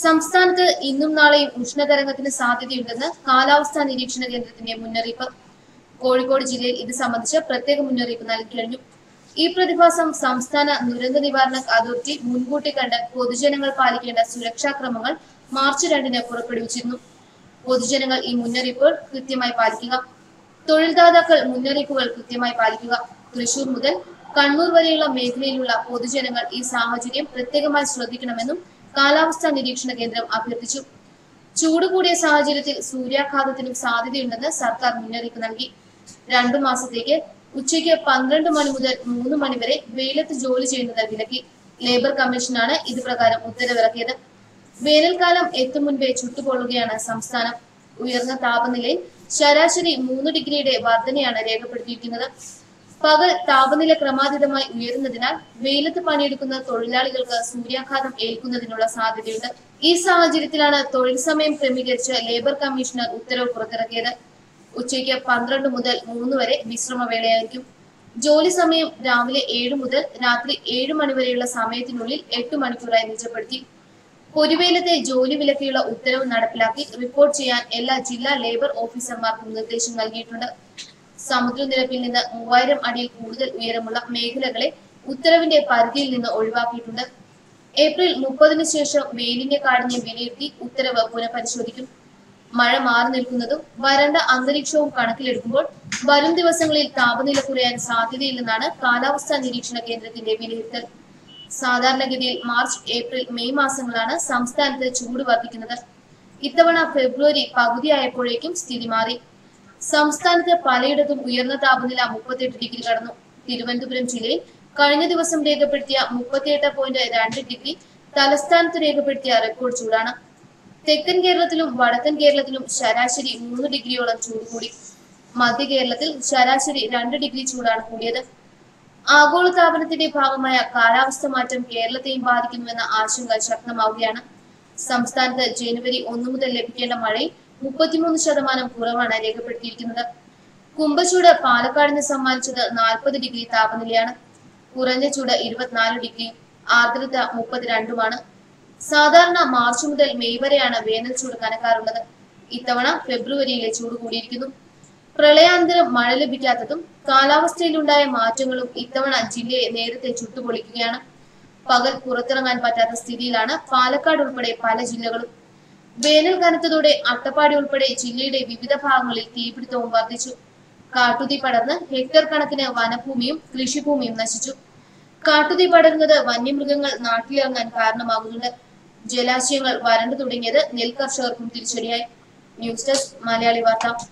സംസ്ഥാനത്ത് ഇന്നും നാളെയും ഉഷ്ണതരംഗത്തിന് സാധ്യതയുണ്ടെന്ന് കാലാവസ്ഥാ നിരീക്ഷണ കേന്ദ്രത്തിന്റെ മുന്നറിയിപ്പ്. കോഴിക്കോട് ജില്ലയിൽ ഇത് സംബന്ധിച്ച് പ്രത്യേക മുന്നറിയിപ്പ് നൽകി കഴിഞ്ഞു. ഈ പ്രതിഭാസം സംസ്ഥാന ദുരന്ത നിവാരണ അതോറിറ്റി മുൻകൂട്ടി കണ്ട് പൊതുജനങ്ങൾ പാലിക്കേണ്ട സുരക്ഷാ ക്രമങ്ങൾ മാർച്ച് രണ്ടിന് പുറപ്പെടുവിച്ചിരുന്നു. പൊതുജനങ്ങൾ ഈ മുന്നറിയിപ്പുകൾ കൃത്യമായി പാലിക്കുക. തൊഴിൽദാതാക്കൾ മുന്നറിയിപ്പുകൾ കൃത്യമായി പാലിക്കുക. തൃശൂർ മുതൽ കണ്ണൂർ വരെയുള്ള മേഖലയിലുള്ള പൊതുജനങ്ങൾ ഈ സാഹചര്യം പ്രത്യേകമായി ശ്രദ്ധിക്കണമെന്നും കാലാവസ്ഥാ നിരീക്ഷണ കേന്ദ്രം അഭ്യർത്ഥിച്ചു. ചൂട് കൂടിയ സാഹചര്യത്തിൽ സൂര്യാഘാതത്തിനും സാധ്യതയുണ്ടെന്ന് സർക്കാർ മുന്നറിയിപ്പ് നൽകി. രണ്ടു മാസത്തേക്ക് ഉച്ചയ്ക്ക് പന്ത്രണ്ട് മണി മുതൽ മൂന്ന് മണി വരെ വെയിലത്ത് ജോലി ചെയ്യുന്നത് വിലക്കി. ലേബർ കമ്മീഷനാണ് ഇത് പ്രകാരം ഉത്തരവിറക്കിയത്. വേനൽക്കാലം എത്തും മുൻപേ ചുട്ടുപൊള്ളുകയാണ് സംസ്ഥാനം. ഉയർന്ന താപനിലയിൽ ശരാശരി മൂന്ന് ഡിഗ്രിയുടെ വർധനയാണ് രേഖപ്പെടുത്തിയിരിക്കുന്നത്. പകൽ താപനില ക്രമാതീതമായി ഉയരുന്നതിനാൽ വെയിലത്ത് പണിയെടുക്കുന്ന തൊഴിലാളികൾക്ക് സൂര്യാഘാതം ഏൽക്കുന്നതിനുള്ള സാധ്യതയുണ്ട്. ഈ സാഹചര്യത്തിലാണ് തൊഴിൽ സമയം ക്രമീകരിച്ച് ലേബർ കമ്മീഷണർ ഉത്തരവ് പുറത്തിറക്കിയത്. ഉച്ചയ്ക്ക് പന്ത്രണ്ട് മുതൽ മൂന്ന് വരെ വിശ്രമവേളയായിരിക്കും. ജോലി സമയം രാവിലെ ഏഴ് മുതൽ രാത്രി ഏഴ് മണി വരെയുള്ള സമയത്തിനുള്ളിൽ എട്ട് മണിക്കൂറായി നിജപ്പെടുത്തി. പൊരുവേലത്തെ ജോലി വിലക്കിയുള്ള ഉത്തരവ് നടപ്പിലാക്കി റിപ്പോർട്ട് ചെയ്യാൻ എല്ലാ ജില്ലാ ലേബർ ഓഫീസർമാർക്കും നിർദ്ദേശം നൽകിയിട്ടുണ്ട്. സമുദ്രനിരപ്പിൽ നിന്ന് മൂവായിരം അടിയിൽ കൂടുതൽ ഉയരമുള്ള മേഖലകളെ ഉത്തരവിന്റെ പരിധിയിൽ നിന്ന് ഒഴിവാക്കിയിട്ടുണ്ട്. ഏപ്രിൽ മുപ്പതിനു ശേഷം വെയിലിന്റെ കാഠിന്യം വിലയിരുത്തി ഉത്തരവ് പുനഃപരിശോധിക്കും. മഴ മാറി നിൽക്കുന്നതും വരണ്ട അന്തരീക്ഷവും കണക്കിലെടുക്കുമ്പോൾ വരും ദിവസങ്ങളിൽ താപനില കുറയാൻ സാധ്യതയില്ലെന്നാണ് കാലാവസ്ഥാ നിരീക്ഷണ കേന്ദ്രത്തിന്റെ വിലയിരുത്തൽ. സാധാരണഗതിയിൽ മാർച്ച് ഏപ്രിൽ മെയ് മാസങ്ങളാണ് സംസ്ഥാനത്ത് ചൂട് വർദ്ധിക്കുന്നത്. ഇത്തവണ ഫെബ്രുവരി പകുതിയായപ്പോഴേക്കും സ്ഥിതി മാറി. സംസ്ഥാനത്ത് പലയിടത്തും ഉയർന്ന താപനില മുപ്പത്തിയെട്ട് ഡിഗ്രി കടന്നു. തിരുവനന്തപുരം ജില്ലയിൽ കഴിഞ്ഞ ദിവസം രേഖപ്പെടുത്തിയ മുപ്പത്തിയെട്ട് പോയിന്റ് രണ്ട് ഡിഗ്രി തലസ്ഥാനത്ത് രേഖപ്പെടുത്തിയ റെക്കോർഡ് ചൂടാണ്. തെക്കൻ കേരളത്തിലും വടക്കൻ കേരളത്തിലും ശരാശരി മൂന്ന് ഡിഗ്രിയോളം ചൂട് കൂടി. മധ്യ കേരളത്തിൽ ശരാശരി രണ്ട് ഡിഗ്രി ചൂടാണ് കൂടിയത്. ആഗോളതാപനത്തിന്റെ ഭാഗമായ കാലാവസ്ഥ മാറ്റം കേരളത്തെയും ബാധിക്കുന്നുവെന്ന ആശങ്ക ശക്തമാവുകയാണ്. സംസ്ഥാനത്ത് ജനുവരി ഒന്നു മുതൽ ലഭിക്കേണ്ട മഴയിൽ മുപ്പത്തിമൂന്ന് ശതമാനം കുറവാണ് രേഖപ്പെടുത്തിയിരിക്കുന്നത്. കുംഭചൂട് പാലക്കാടിന് സമ്മാനിച്ചത് നാൽപ്പത് ഡിഗ്രി താപനിലയാണ്. കുറഞ്ഞ ചൂട് ഇരുപത്തിനാല് ഡിഗ്രി ആർദ്രത മുപ്പത്തിരണ്ടുമാണ്. സാധാരണ മാർച്ച് മുതൽ മെയ് വരെയാണ് വേനൽ ചൂട് കണക്കാറുള്ളത് ഇത്തവണ ഫെബ്രുവരിയിലെ ചൂട് കൂടിയിരിക്കുന്നു. പ്രളയാനന്തരം മഴ ലഭിക്കാത്തതും കാലാവസ്ഥയിലുണ്ടായ മാറ്റങ്ങളും ഇത്തവണ ജില്ലയെ നേരത്തെ ചുട്ടുപൊളിക്കുകയാണ്. പകൽ പുറത്തിറങ്ങാൻ പറ്റാത്ത സ്ഥിതിയിലാണ് പാലക്കാട് ഉൾപ്പെടെ പല ജില്ലകളും വേനൽ കനത്തതോടെ അട്ടപ്പാടി ഉൾപ്പെടെ ജില്ലയുടെ വിവിധ ഭാഗങ്ങളിൽ തീപിടുത്തവും വർദ്ധിച്ചു. കാട്ടുതീ പടർന്ന് ഹെക്ടർ കണക്കിന് വനഭൂമിയും കൃഷിഭൂമിയും നശിച്ചു. കാട്ടുതീ പടരുന്നത് വന്യമൃഗങ്ങൾ നാട്ടിലിറങ്ങാൻ കാരണമാകുന്നുണ്ട്. ജലാശയങ്ങൾ വരണ്ടു തുടങ്ങിയത് നെൽകർഷകർക്കും തിരിച്ചടിയായി. ന്യൂസ് ഡെസ്ക് മലയാളി വാർത്ത.